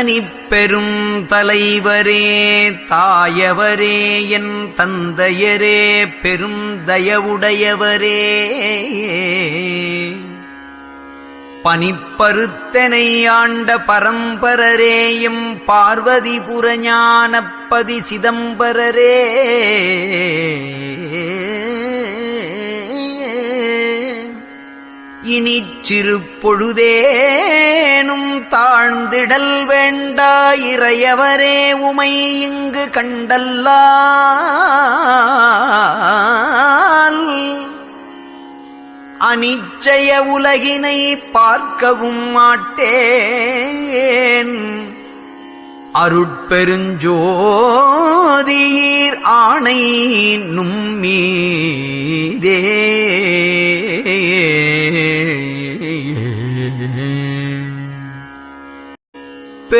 தனிப்பெரும் தலைவரே தாயவரே என் தந்தையரே பெரும் தயவுடையவரே. பனிப்பருத்தனை ஆண்ட பரம்பரரேயும் பார்வதிபுரஞானப்பதி சிதம்பரரே. இனி சிறு பொழுதேனும் தாழ்ந்திடல் வேண்டா இறையவரே உமை இங்கு கண்டல்லால் அனிச்சய உலகினை பார்க்கவும் மாட்டேன். அருட்பெருஞ்சோதியீர் ஆணை நும்மீதே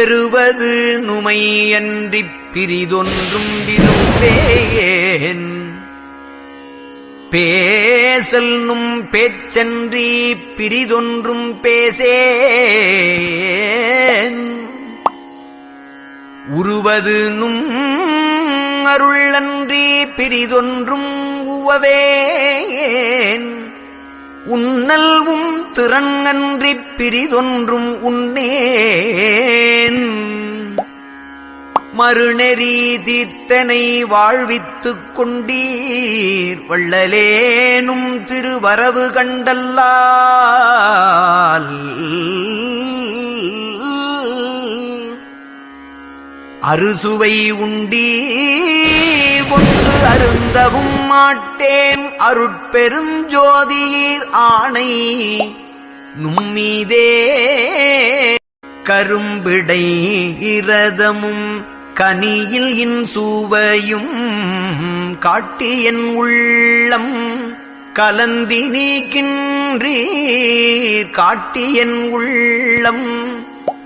பெறுவது நுமையன்றிப் பிரிதொன்றும் விரும்பேன். பேசல் நும் பேச்சன்றி பிரிதொன்றும் பேசேன். உருவது நும் அருளன்றி பிரிதொன்றும் உவவேன். உன்னல்வும் திறனன்றிப் பிரிதொன்றும் உன்னேன். மறுநெறி தீர்த்தனை வாழ்வித்துக் கொண்டீர். வள்ளலேனும் திருவரவு கண்டல்லால் அறுசுவை உண்டி கொண்டு அருந்தவும் மாட்டேன். அருட்பெருஞ்சோதியீர் ஆணை நும்மீதே கரும்பிடை இரதமும் கனியில் இன்சூவையும் காட்டியன் உள்ளம். கலந்தி நீக்கின்றீர் காட்டி என் உள்ளம்.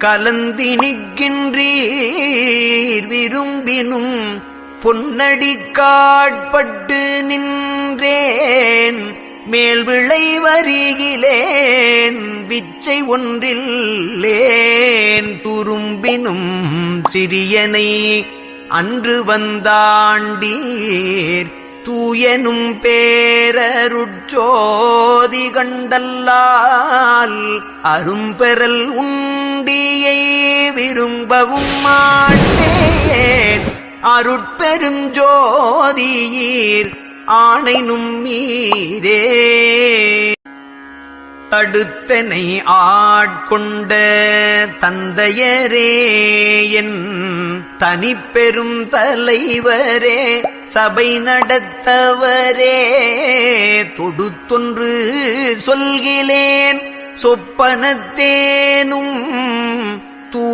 கலந்தி நிற்கின்றீர் விரும்பினும் பொன்னடி காட்பட்டு நின்றேன். மேல் விளை வருகிலேன் விச்சை ஒன்றில்லேன். துரும்பினும் சிறியனை அன்று வந்தாண்டீர். தூயனும் பேரருட்சோதி கண்டல்லால் அரும்பெறல் உன் உண்டியை விரும்பவும் மாட்டேன். அருட்பெரும் ஜோதியீர் ஆணைனும் மீதே. தடுத்தனை ஆட்கொண்ட தந்தையரே என் தனிப்பெரும் தலைவரே சபை நடத்தவரே தொடுத்தொன்று சொல்கிலேன் சொப்பனத்தேனும்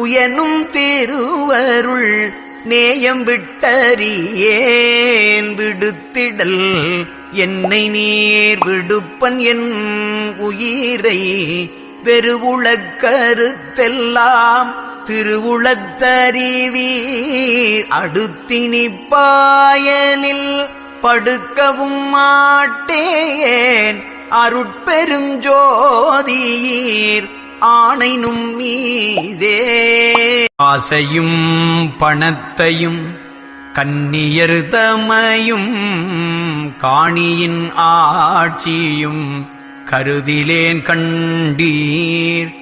தூயனும் திருவருள் நேயம் விட்டறியேன் விடுத்திடல். என்னை நீர் விடுப்பன் என் உயிரை பெருவுளக் கருத்தெல்லாம் திருவுளத்தறிவீர் அடுத்தினி பாயலில் படுக்கவும் மாட்டேன். அருட்பெரும் ஜோதியீர். ஆணைனும் மீதே. ஆசையும் பணத்தையும் கன்னியர் தமையும் காணியின் ஆட்சியும் கருதிலேன் கண்டீர்.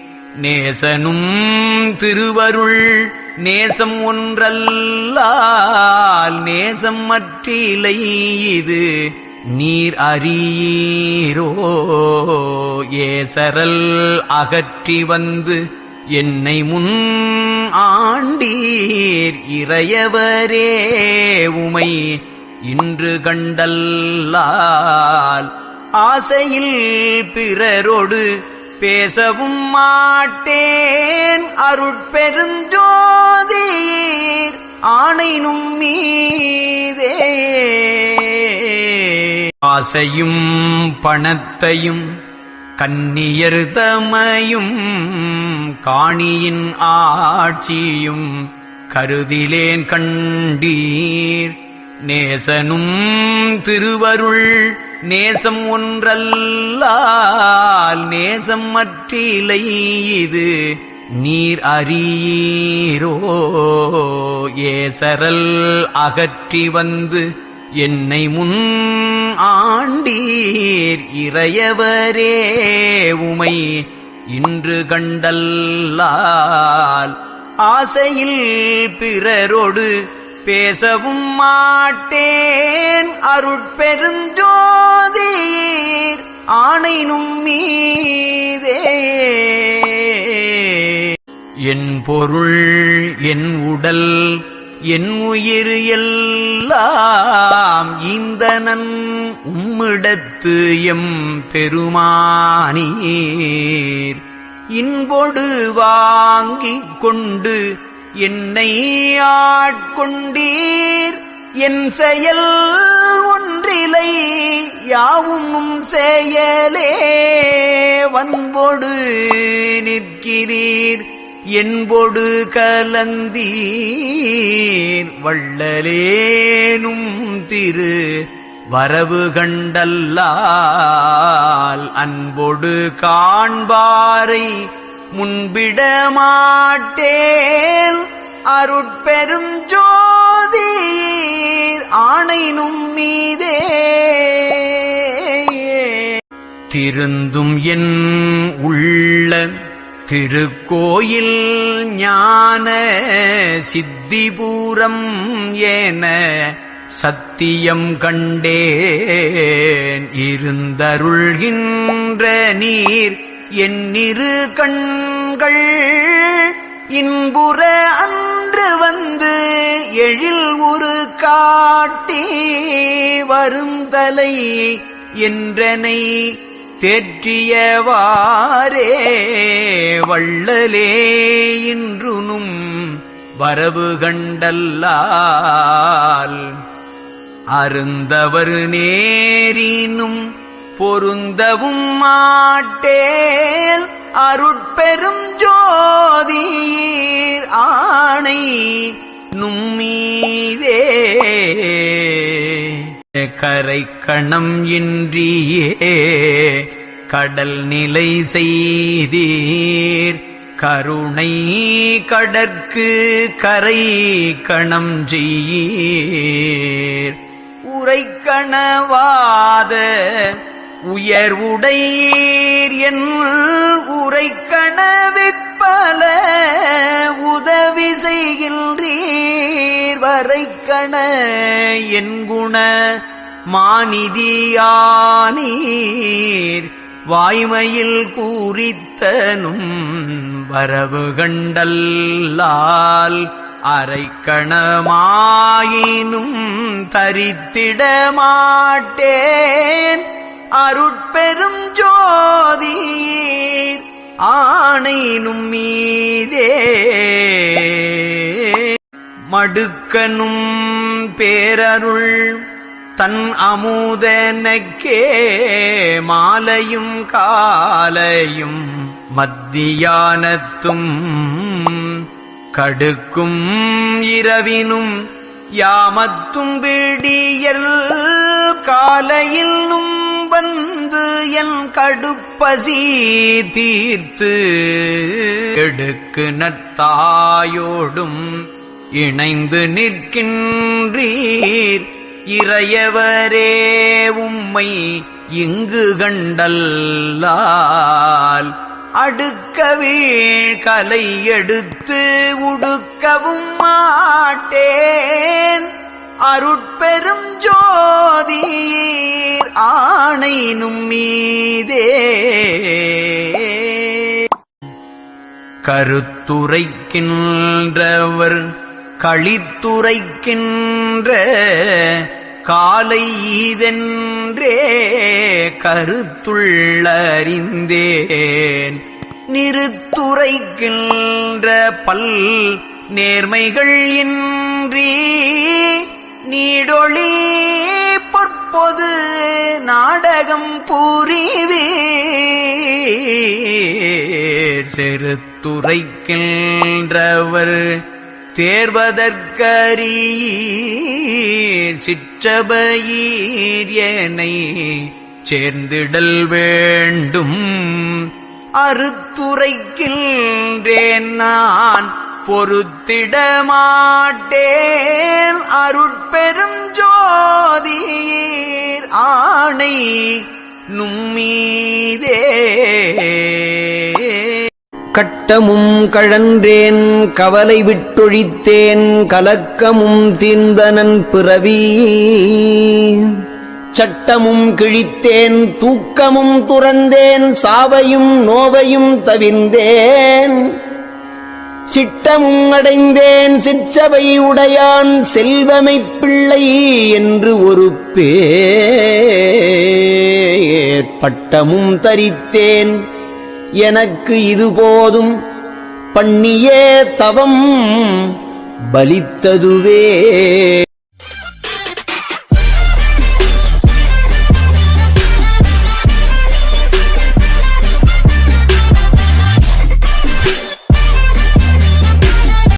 நேசனும் திருவருள் நேசம் ஒன்றல்லால் நேசம் மற்றிலை இது. நீர் அறியீரோ? ஏசரல் அகற்றி வந்து என்னை முன் ஆண்டீர். இறையவரே உமை இன்று கண்டல்லால் ஆசையில் பிறரோடு பேசவும் மாட்டேன். அருட்பெருஞ்சோதீர் ஆணைனும் மீதே. ஆசையும் பணத்தையும் கன்னியர் தமையும் காணியின் ஆட்சியும் கருதிலேன் கண்டீர். நேசனும் திருவருள் நேசம் ஒன்றல்லால் நேசம் மற்றிலை இது நீர் அறியீரோ? ஏசரல் அகற்றி வந்து என்னை முன் ஆண்டீர் இறையவரே உமை இன்று கண்டல்லால் ஆசையில் பிறரோடு பேசவும் மாட்டேன். அருட்பெருஞ்சோதீர் ஆணைனும் மீதே. என் பொருள் என் உடல் என் உயிர் எல்லாம் இந்தனன் உம்மிடத்து எம் பெருமானீர். இன்பொடு வாங்கிக் கொண்டு என்னை ஆட்கொண்டீர். என் செயல் ஒன்றிலை யாவும் செயலே வன்பொடு நிற்கிறீர். என்பொடு கலந்தீர் வள்ளலேனும் திரு வரவு கண்டல்லால் அன்பொடு காண்பாரை முன்பிட மாட்டேன் அருட்பெரும் ஜோதீர் ஆணைனும் மீதே. திருந்தும் என் உள்ள திருக்கோயில் ஞான சித்திபூரம் ஏன சத்தியம் கண்டேன். இருந்தருள்கின்ற நீர் என்னிரு கண்கள். இன்புற அன்று வந்து எழில் ஒரு காட்டி வருந்தலை என்றனை தேற்றியவாரே வள்ளலே இன்றுனும் வரவு கண்டல்லால். அருந்தவர் நேரினும் பொருந்தவும் மாட்டேன் அருட்பெரும் ஜோதீர் ஆணை நும்மீதே கரை கணம் இன்றியே கடல் நிலை செய்தீர். கருணை கடற்கு கரை கணம் செய்யீர். உரைக்கணவாத உயர்வுடையீர் என் பல உதவி செய்கின்றீர். வரைக்கண என் குண மாநிதியானீர். வாய்மையில் கூறித்தனும் வரவு கண்டல்லால் அரைக்கணமாயினும் தரித்திட மாட்டேன். அருட்பெரும் ஜோதீர் ஆ ஆணைனும் மீதே. மடுக்கனும் பேரருள் தன் அமுதனக்கே மாலையும் காலையும் மத்தியானத்தும் கடுக்கும் இரவினும் யாமத்தும் விடியல் காலையில் நும்பன் வந்து என் கடுப்பசி தீர்த்து எடுக்கு நத்தாயோடும் இணைந்து நிற்கின்றீர். இறையவரே உம்மை இங்கு கண்டல்லால் அடுக்கவே கலை எடுத்து உடுக்கவும் மாட்டேன். அருட்பெரும் ஜோதீர் ஆணைனும் மீதே. கருத்துரைக்கின்றவர் களித்துரைக்கின்ற காலை ஈதென்றே கருத்துள்ளறிந்தேன். நிறுத்துரைக்கின்ற பல் நேர்மைகள் இன்றி நீடொளி பொற்பொது நாடகம் புரிவீர். செருத்துரைக்கின்றவர் தேர்வதற்கரீர் சிற்றபையீர் எனை சேர்ந்திடல் வேண்டும். அறுத்துரைக்கின்றேன் நான். பொறுத்திட மாட்டேன் அருட்பெரும் ஜோதியீர் ஆணை நும்மீதே கட்டமும் கழன்றேன் கவலை விட்டொழித்தேன் கலக்கமும் தீர்ந்தனன் பிறவி. சட்டமும் கிழித்தேன் தூக்கமும் துறந்தேன் சாவையும் நோவையும் தவிர்ந்தேன். சிட்டமும் அடைந்தேன் சிற்றவை உடையான் செல்வமை பிள்ளை என்று ஒரு பேட்டமும் தரித்தேன். எனக்கு இது போதும் பண்ணியே தவம் பலித்ததுவே.